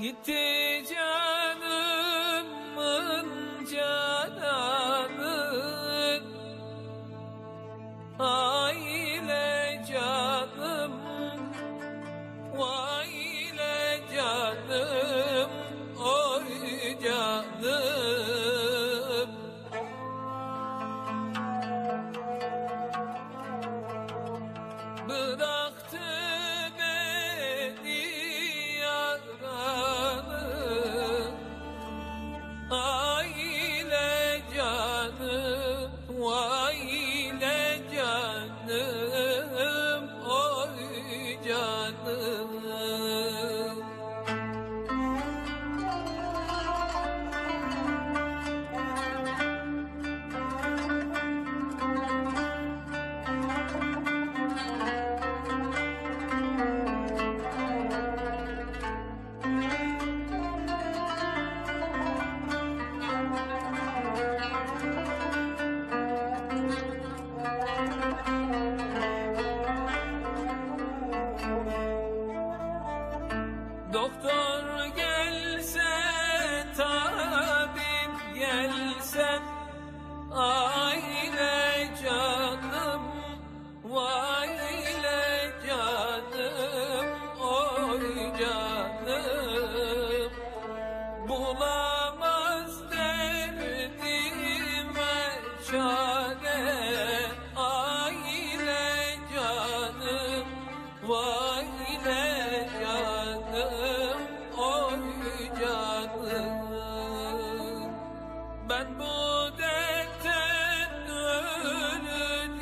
Gitti canımın cananı Aile canım Vay ile canım Oy canım. Bıraktı Doktor gelse, tabip gelse Aile canım, vayle canım, oy canım. Bulamaz derdime çare. bu dette dönün